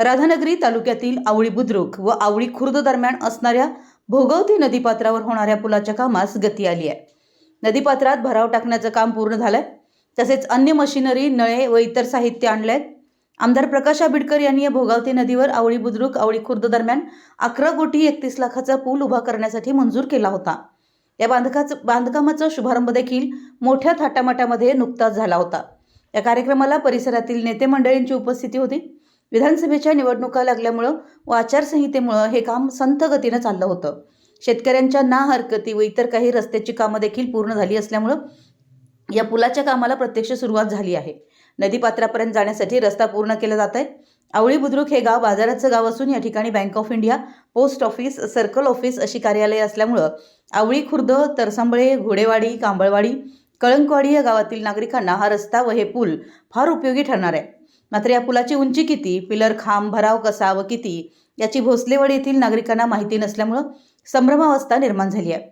राधानगरी तालुक्यातील आवळी बुद्रुक व आवळी खुर्द दरम्यान असणाऱ्या भोगवती नदीपात्रावर होणाऱ्या पुलाच्या कामास गती आली आहे. नदीपात्रात भराव टाकण्याचं काम पूर्ण झालंय. तसेच अन्य मशिनरी नळे व इतर साहित्य आणलंय. आमदार प्रकाश आंबेडकर यांनी या भोगावती नदीवर आवळी बुद्रुक आवळी खुर्द दरम्यान अकरा कोटी एकतीस लाखाचा पूल उभा करण्यासाठी मंजूर केला होता. या बांधकाचं बांधकामाचा शुभारंभ देखील मोठ्या थाटामाटामध्ये नुकताच झाला होता. या कार्यक्रमाला परिसरातील नेते मंडळींची उपस्थिती होती. विधानसभेच्या निवडणुका लागल्यामुळं व आचारसंहितेमुळं हे काम संथ गतीनं चाललं होतं. शेतकऱ्यांच्या ना हरकती व इतर काही रस्त्याची कामं देखील पूर्ण झाली असल्यामुळं या पुलाच्या कामाला प्रत्यक्ष सुरुवात झाली आहे. नदीपात्रापर्यंत जाण्यासाठी रस्ता पूर्ण केला जात आहे आवळी बुद्रुक हे गाव बाजाराचं गाव असून या ठिकाणी bank of India post office circle office अशी कार्यालये असल्यामुळं आवळी खुर्द तरसांबळे घोडेवाडी कांबळवाडी कळंकवाडी या गावातील नागरिकांना हा रस्ता व हे पूल फार उपयोगी ठरणार आहे. मात्र या पुलाची उंची किती पिलर खांब भराव कसा व किती याची भोसलेवाडी येथील नागरिकांना माहिती नसल्यामुळं संभ्रमावस्था निर्माण झाली आहे.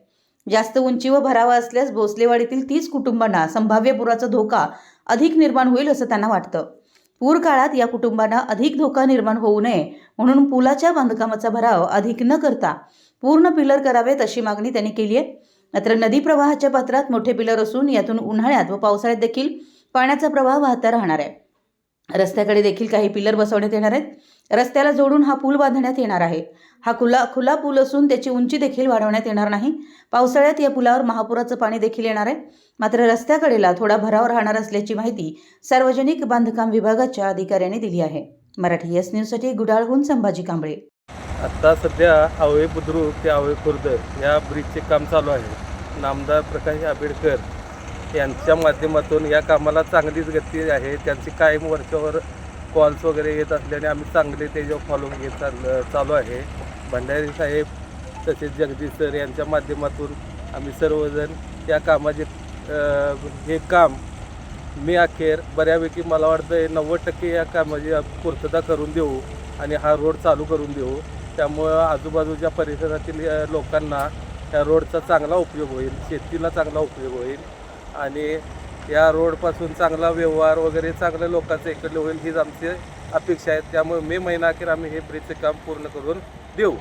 जास्त उंची व भरावा असल्यास भोसलेवाडीतील तीस कुटुंबांना संभाव्य पुराचा धोका अधिक निर्माण होईल असं त्यांना वाटतं. पूर काळात या कुटुंबांना अधिक धोका निर्माण होऊ नये म्हणून पुलाच्या बांधकामाचा भराव अधिक न करता पूर्ण पिलर करावेत अशी मागणी त्यांनी केली आहे. मात्र नदी प्रवाहाच्या पात्रात मोठे पिलर असून यातून उन्हाळ्यात व पावसाळ्यात देखील पाण्याचा प्रवाह वाहता राहणार आहे. रस्त्याकडे देखील काही पिलर बसवण्यात येणार आहेत. रस्त्याला जोडून हा पूल बांधण्यात येणार आहे. हा खुला खुला पूल असून त्याची उंची देखील वाढवण्यात येणार नाही. पावसाळ्यात या पुलावर महापुराचं पाणी देखील येणार आहे. मात्र रस्त्याकडेला थोडा भराव राहणार असल्याची माहिती सार्वजनिक बांधकाम विभागाच्या अधिकाऱ्यांनी दिली आहे. मराठी एस न्यूजसाठी गुडाळहून संभाजी कांबळे. आत्ता सध्या आवळे बुद्रुक ते आवळे खुर्द या ब्रिजचे काम चालू आहे. नामदार प्रकाश आंबेडकर यांच्या माध्यमातून या कामाला चांगलीच गती आहे. त्यांची कायम वर्षावर कॉल्स वगैरे येत असल्याने आम्ही चांगले त्याच्यावर फॉलो घेत चाल चालू आहे. भंडारी साहेब तसेच जगदीश सर यांच्या माध्यमातून आम्ही सर्वजण या कामाचे हे काम मी अखेर बऱ्यापैकी मला वाटतं नव्वद टक्के या कामाची पूर्तता करून देऊ आणि हा रोड चालू करून देऊ. त्यामुळं आजूबाजूच्या परिसरातील लोकांना या रोडचा चांगला उपयोग होईल शेतीला चांगला उपयोग होईल. आणि या रोडपासून चांगला व्यवहार वगैरे चांगल्या लोकांचं इकडलं होईल हीच आमची अपेक्षा आहे. त्यामुळे मे महिना अखेर आम्ही हे ब्रिजचं काम पूर्ण करून देऊ.